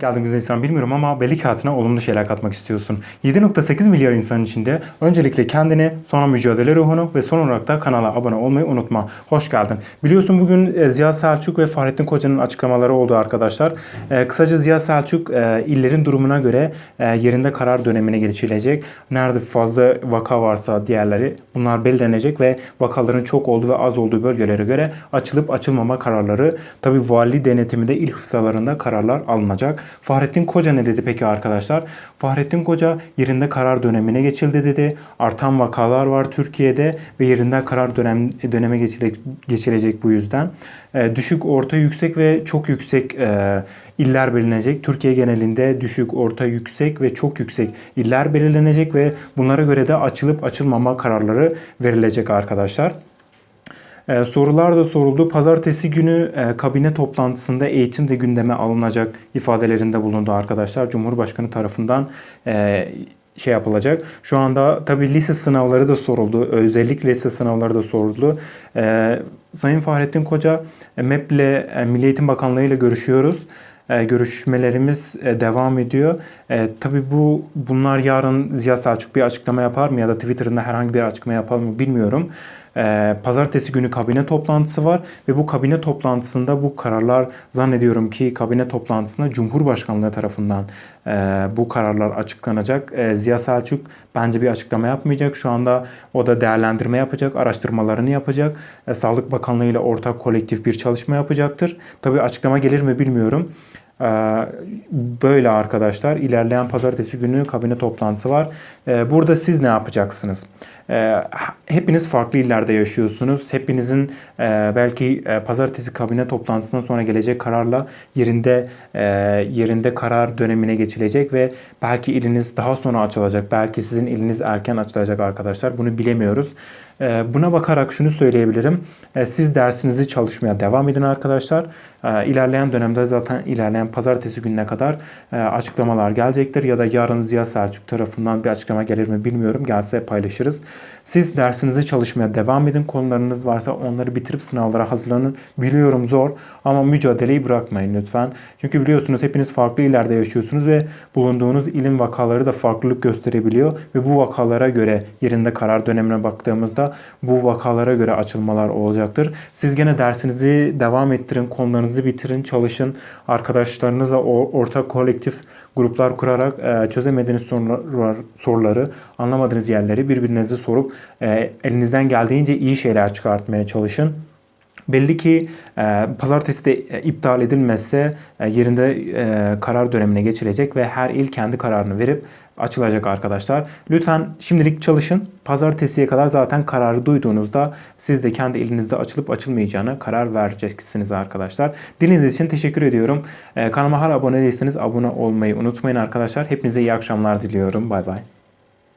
Geldin insan bilmiyorum ama belli ki hayatına olumlu şeyler katmak istiyorsun. 7.8 milyar insanın içinde öncelikle kendini, sonra mücadele ruhunu ve son olarak da kanala abone olmayı unutma. Hoş geldin. Biliyorsun bugün e, Ziya Selçuk ve Fahrettin Koca'nın açıklamaları oldu arkadaşlar. E, kısaca Ziya Selçuk e, illerin durumuna göre e, yerinde karar dönemine geçilecek. Nerede fazla vaka varsa diğerleri bunlar belirlenecek ve vakaların çok olduğu ve az olduğu bölgelere göre açılıp açılmama kararları tabi vali denetiminde il hıfzalarında kararlar alınacak. Fahrettin Koca ne dedi peki arkadaşlar? Fahrettin Koca yerinde karar dönemine geçildi dedi. Artan vakalar var Türkiye'de ve yerinde karar dönem döneme geçilecek, geçilecek bu yüzden. E, düşük, orta, yüksek ve çok yüksek e, iller belirlenecek. Türkiye genelinde düşük, orta, yüksek ve çok yüksek iller belirlenecek ve bunlara göre de açılıp açılmama kararları verilecek arkadaşlar. Ee, sorular da soruldu. Pazartesi günü e, kabine toplantısında eğitim de gündeme alınacak ifadelerinde bulundu arkadaşlar. Cumhurbaşkanı tarafından e, şey yapılacak. Şu anda tabii lise sınavları da soruldu. Özellikle lise sınavları da soruldu. E, Sayın Fahrettin Koca e, MEP ile e, Milli Eğitim Bakanlığı ile görüşüyoruz. E, görüşmelerimiz e, devam ediyor. E, tabii bu bunlar yarın Ziya Selçuk bir açıklama yapar mı ya da Twitter'ında herhangi bir açıklama yapar mı bilmiyorum. Pazartesi günü kabine toplantısı var ve bu kabine toplantısında bu kararlar zannediyorum ki kabine toplantısında Cumhurbaşkanlığı tarafından e, bu kararlar açıklanacak. E, Ziya Selçuk bence bir açıklama yapmayacak. Şu anda o da değerlendirme yapacak, araştırmalarını yapacak. E, Sağlık Bakanlığı ile ortak kolektif bir çalışma yapacaktır. Tabii açıklama gelir mi bilmiyorum. Ee, Böyle arkadaşlar ilerleyen pazartesi günü kabine toplantısı var. Ee, Burada siz ne yapacaksınız? Ee, Hepiniz farklı illerde yaşıyorsunuz. Hepinizin e, belki e, pazartesi kabine toplantısından sonra gelecek kararla yerinde e, yerinde karar dönemine geçilecek ve belki iliniz daha sonra açılacak. Belki sizin iliniz erken açılacak arkadaşlar. Bunu bilemiyoruz. Ee, Buna bakarak şunu söyleyebilirim. Ee, Siz dersinizi çalışmaya devam edin arkadaşlar. Ee, İlerleyen dönemde zaten ilerleyen pazartesi gününe kadar e, açıklamalar gelecektir. Ya da yarın Ziya Selçuk tarafından bir açıklama gelir mi bilmiyorum. Gelse paylaşırız. Siz dersinizi çalışmaya devam edin. Konularınız varsa onları bitirip sınavlara hazırlanın. Biliyorum zor ama mücadeleyi bırakmayın lütfen. Çünkü biliyorsunuz hepiniz farklı illerde yaşıyorsunuz ve bulunduğunuz ilim vakaları da farklılık gösterebiliyor. Ve bu vakalara göre yerinde karar dönemine baktığımızda bu vakalara göre açılmalar olacaktır. Siz gene dersinizi devam ettirin, konularınızı bitirin, çalışın. Arkadaşlarınızla ortak kolektif gruplar kurarak e, çözemediğiniz sorular, soruları, anlamadığınız yerleri birbirinize sorup e, elinizden geldiğince iyi şeyler çıkartmaya çalışın. Belli ki e, pazartesi de e, iptal edilmezse e, yerinde e, karar dönemine geçilecek ve her il kendi kararını verip açılacak arkadaşlar. Lütfen şimdilik çalışın. Pazartesiye kadar zaten kararı duyduğunuzda siz de kendi elinizde açılıp açılmayacağına karar vereceksiniz arkadaşlar. Dinlediğiniz için teşekkür ediyorum. E, kanalıma hala abone değilseniz abone olmayı unutmayın arkadaşlar. Hepinize iyi akşamlar diliyorum. Bay bay.